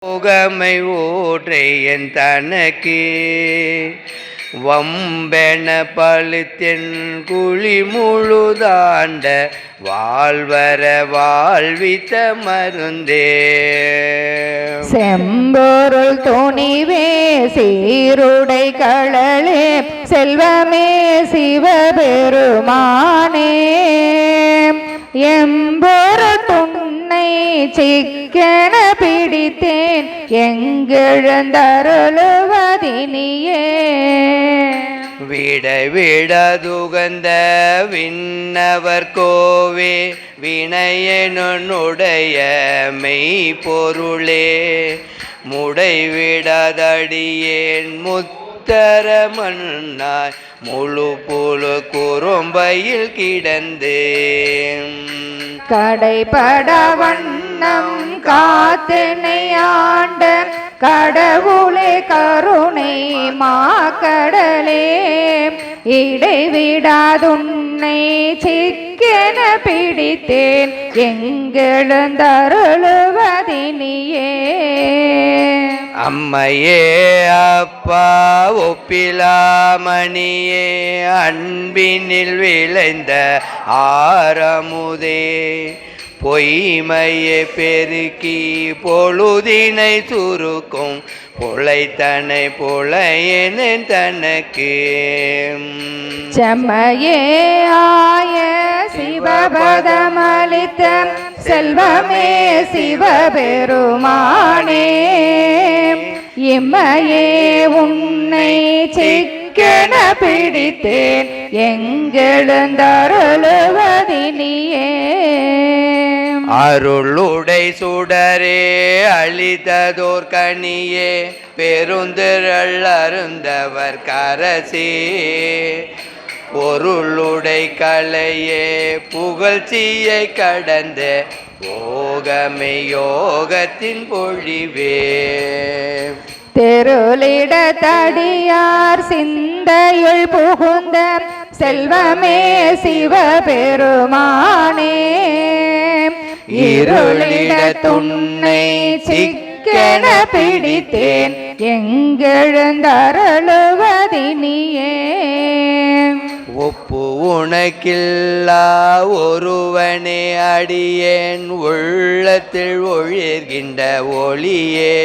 புகமை ஓற்றை என் தனக்கு. வம்பென பழுத்தென் குழி முழுதாண்ட வாழ்வர வாழ்வித்த மருந்தே. செம்பொருள் துணிவே சீருடை களலே செல்வமே சிவபெருமானே. எம்பொருள் துணி துன்னை சிக்கன பிடித்தேன். எங்கெழுந்தருளுவதினியே. விட விடதுகந்த விண்ணவர் கோவே வினையனுடைய மெய்ப்பொருளே. முடைவிடதடியேன் முத்தர மண்ணாய் முழு புழு குறும்பையில் கிடந்தேன். கடைபட வண்ணம் காத்தினையாண்ட கடவுளே கருணை மா கடலே. இடைவிடாதுன்னை சிக்கென பிடித்தேன் எங்கெழுந்தருளுவதினியே. அம்மையே அப்பா ஒப்பிலாமணியே அன்பினில் விளைந்த ஆரமுதே. பொய்மையை பெருக்கி பொழுதினை சுருக்கும் புழைத்தனை புழையன தனக்கு. செம்மையே ஆய சிவபதமளித்த செல்வமே சிவபெருமானே. இம்மையே உன்னை சிக்கன பிடித்தேன். எங்கெழுந்தருளுவதினியே. அருளுடை சுடரே அழித்ததோர் கனியே. பெருந்திரள் அருந்தவர் கரசே. பொருளுடை கலையே புகழ்ச்சியை கடந்த ஓகமை யோகத்தின் பொழிவே. தெருளிட தடியார் சிந்தையுள் புகுந்த செல்வமே சிவபெருமானே. இருளிட துண்ணை சிக்கன பிடித்தேன் எங்கெழுந்தருளுவதினியே. ஒப்பு உனக்கில்லா ஒருவனே அடியேன் உள்ளத்தில் ஒழிர்கின்ற ஒளியே.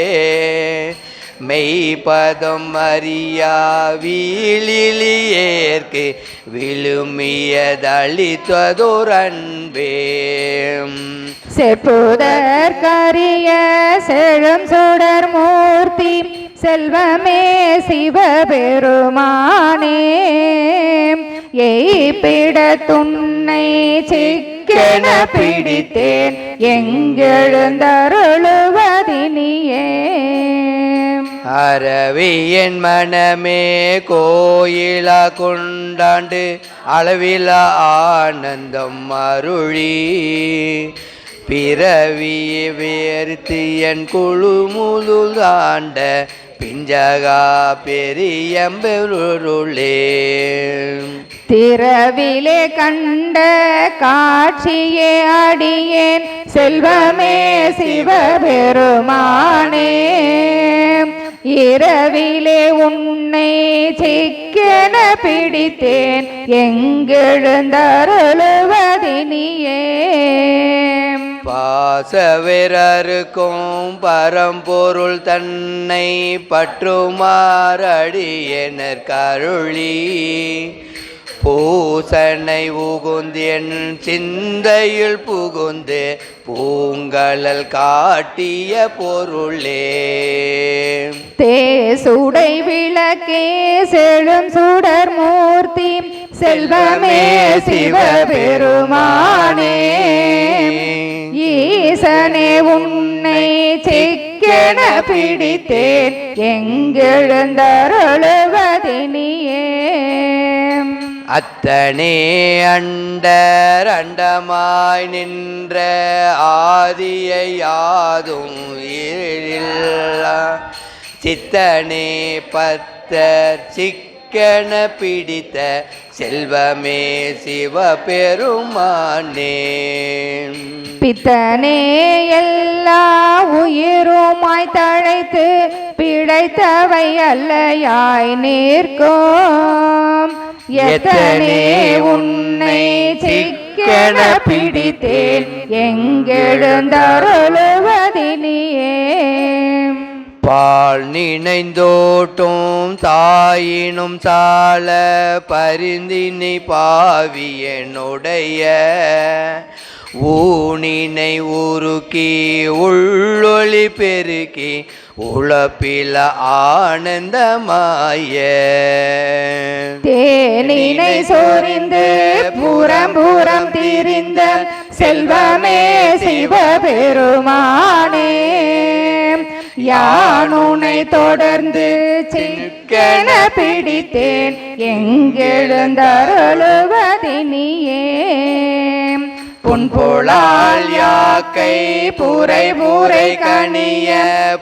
மெய்பதம் அறியா வீழிலியேற்கு விழுமியதளித்ததுரன்பே. செப்புதர் கரிய செழும் சுடர் மூர்த்தி செல்வமே சிவபெருமானே. எய்பிட துன்னை சிக்கென பிடித்தேன் எங்கெழுந்தருளுவதினியே. அரவியின் மனமே கோயில கொண்டாண்டு அளவில ஆனந்தம் அருளி. பிறவியை வேர்த்து என் குழு முழுதாண்ட பிஞ்சகா பெரியம்பெருளே திரவிலே கண்ட காட்சியே அடியேன். செல்வமே சிவபெருமானே. இரவிலே உன்னை சிக்கென பிடித்தேன். எங்கெழுந்தருளுவதினியே பாசவிரருக்கும் பரம்பொருள் தன்னை பற்றுமாறடியனர் கருளி பூசனை உகுந்தென் சிந்தையில் புகுந்து பூங்கலல் காட்டிய பொருளே. தேசுடை விளக்கே செழும் சுடர் மூர்த்தி செல்வமே சிவபெருமானே ஈசனே உன்னை சிக்கென பிடித்தேன் எங்கெழுந்தருளுவதினியே அத்தனே அண்டர் அண்டமாய் நின்ற ஆதியை யாதும் சித்தனே பத்தர் சிக்கன பிடித்த செல்வமே சிவபெருமானே. பித்தனே எல்லா உயிருமாய் தழைத்து பிழைத்தவை அல்லையாய் நிற்கும் எத்தனே உன்னை சிக்கன பிடித்தேன்? எங்கெழுந்தருளுவதினியே பால் நினைந்தோட்டும் தாயினும் சால பரிந்தினை பாவியனுடைய ஊனினை உருக்கி உள்ளொளி பெருக்கி உழப்பில ஆனந்தமாய. தேனினை சொரிந்து புறம் புறம் திரிந்த செல்வமே சிவபெருமானே. யானுனை தொடர்ந்து சிக்கன பிடித்தேன் எங்கெழுந்தருளுவதினியே. புன்புலால் யாக்கை புரை புரை கனிய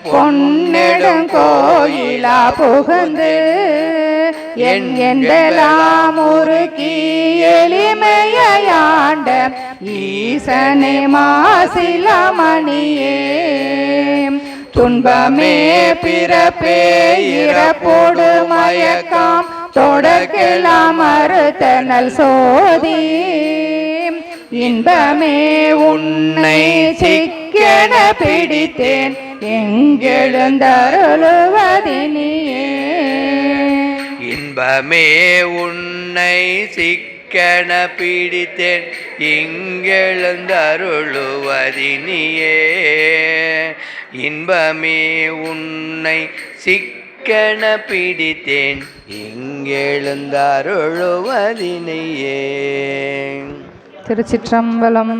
பொன்னெடும் கோயிலா புகுந்து என் என்றெல்லாம் உருக்கி எளிமையாண்ட ஈசனே மாசிலமணியே துன்பமே பிறப்பே இறப்போடு மயக்காம் தொடக்கெல்லாம் மறுத்தனல் சோதி. இன்பமே உன்னை சிக்கென பிடித்தேன். எங்கெழுந்தருளுவதினியே. இன்பமே உன்னை சிக்கென பிடித்தேன். இங்கெழுந்தருளுவதினியே. இன்பமே உன்னை சிக்கென பிடித்தேன். இங்கெழுந்தருளுவதினியே. திருச்சிற்றம்பலம்.